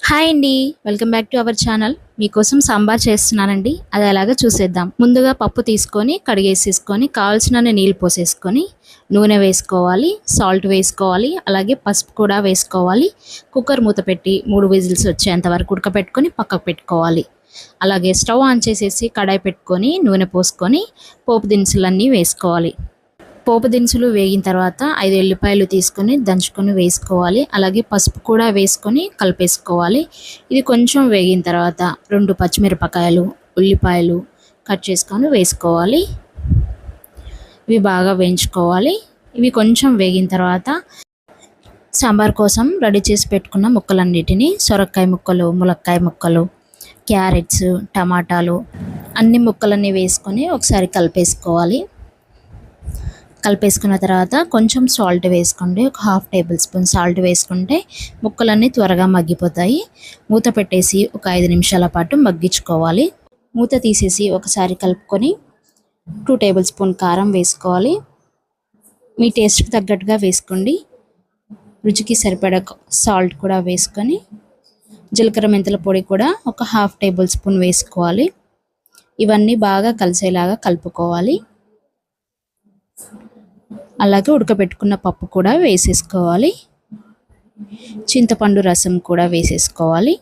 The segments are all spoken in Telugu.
హాయ్ అండి. Welcome back to our channel. మీకోసం సాంబార్ చేస్తున్నానండి. అది ఎలాగో చూసేద్దాం. ముందుగా పప్పు తీసుకొని కడిగేసేసుకొని కావాల్సిన నీళ్ళు పోసేసుకొని నూనె వేసుకోవాలి సాల్ట్ వేసుకోవాలి అలాగే పసుపు కూడా వేసుకోవాలి. కుక్కర్ మూత పెట్టి మూడు విజిల్స్ వచ్చేంత వరకు ఉడకపెట్టుకొని పక్కకు పెట్టుకోవాలి. అలాగే స్టవ్ ఆన్ చేసేసి కడాయి పెట్టుకొని నూనె పోసుకొని పోపు దినుసులన్నీ వేసుకోవాలి. పోపు దినుసులు వేగిన తర్వాత ఐదు ఎల్లిపాయలు తీసుకొని దంచుకొని వేసుకోవాలి. అలాగే పసుపు కూడా వేసుకొని కలిపేసుకోవాలి. ఇది కొంచెం వేగిన తర్వాత రెండు పచ్చిమిరపకాయలు ఉల్లిపాయలు కట్ చేసుకొని వేసుకోవాలి. ఇవి బాగా వేయించుకోవాలి. ఇవి కొంచెం వేగిన తర్వాత సాంబార్ కోసం రెడీ చేసి పెట్టుకున్న ముక్కలన్నిటిని సొరకాయ ముక్కలు ములక్కాయ ముక్కలు క్యారెట్స్ టమాటాలు అన్ని ముక్కలన్నీ వేసుకొని ఒకసారి కలిపేసుకోవాలి. కలిపేసుకున్న తర్వాత కొంచెం సాల్ట్ వేసుకోండి. ఒక హాఫ్ టేబుల్ స్పూన్ సాల్ట్ వేసుకుంటే ముక్కలన్నీ త్వరగా మగ్గిపోతాయి. మూత పెట్టేసి ఒక ఐదు నిమిషాల పాటు మగ్గించుకోవాలి. మూత తీసేసి ఒకసారి కలుపుకొని టూ టేబుల్ స్పూన్ కారం వేసుకోవాలి. మీ టేస్ట్కి తగ్గట్టుగా వేసుకోండి. రుచికి సరిపడా సాల్ట్ కూడా వేసుకొని జీలకర్ర మెంతుల పొడి కూడా ఒక హాఫ్ టేబుల్ స్పూన్ వేసుకోవాలి. ఇవన్నీ బాగా కలిసేలాగా కలుపుకోవాలి. అలాగే ఉడకబెట్టుకున్న పప్పు కూడా వేసేసుకోవాలి. చింతపండు రసం కూడా వేసేసుకోవాలి.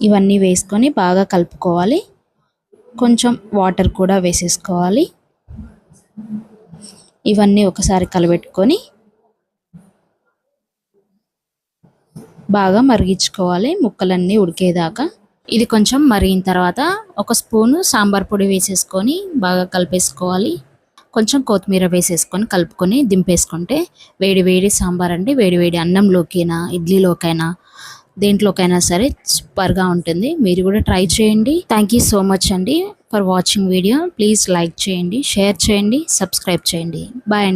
ఇవన్నీ వేసుకొని బాగా కలుపుకోవాలి. కొంచెం వాటర్ కూడా వేసేసుకోవాలి. ఇవన్నీ ఒకసారి కలబెట్టుకొని బాగా మరిగించుకోవాలి. ముక్కలన్నీ ఉడికేదాకా. ఇది కొంచెం మరిగిన తర్వాత ఒక స్పూను సాంబార్ పొడి వేసేసుకొని బాగా కలిపేసుకోవాలి. కొంచెం కొత్తిమీర వేసేసుకొని కలుపుకొని దింపేసుకుంటే వేడి వేడి సాంబార్ అండి వేడి వేడి అన్నంలోకైనా ఇడ్లీలోకైనా దేంట్లోకైనా సరే సూపర్గా ఉంటుంది. మీరు కూడా ట్రై చేయండి. థ్యాంక్ యూ సో మచ్ అండి. For watching video please like చేయండి షేర్ చేయండి సబ్స్క్రైబ్ చేయండి. బాయ్ అండి.